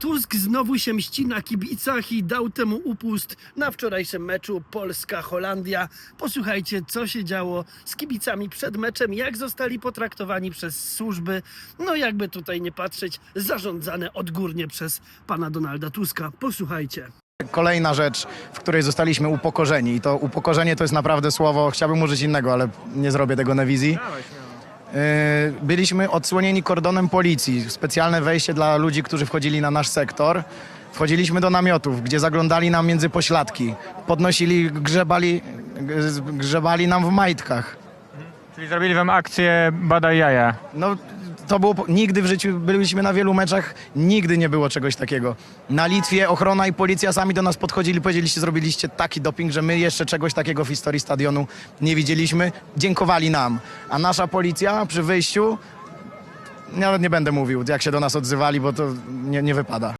Tusk znowu się mści na kibicach i dał temu upust na wczorajszym meczu Polska-Holandia. Posłuchajcie, co się działo z kibicami przed meczem, jak zostali potraktowani przez służby, no jakby tutaj nie patrzeć, zarządzane odgórnie przez pana Donalda Tuska. Posłuchajcie. Kolejna rzecz, w której zostaliśmy upokorzeni. I to upokorzenie to jest naprawdę słowo, chciałbym użyć innego, ale nie zrobię tego na wizji. Yy, Byliśmy odsłonieni kordonem policji. Specjalne wejście dla ludzi, którzy wchodzili na nasz sektor. Wchodziliśmy do namiotów, gdzie zaglądali nam między pośladki. Podnosili, grzebali, grzebali nam w majtkach. Czyli zrobili wam akcję badaj jaja. No, to było. Nigdy w życiu byliśmy na wielu meczach, nigdy nie było czegoś takiego. Na Litwie ochrona i policja sami do nas podchodzili, powiedzieliście, zrobiliście taki doping, że my jeszcze czegoś takiego w historii stadionu nie widzieliśmy. Dziękowali nam. A nasza policja przy wyjściu. Nawet nie będę mówił, jak się do nas odzywali, bo to nie, nie wypada.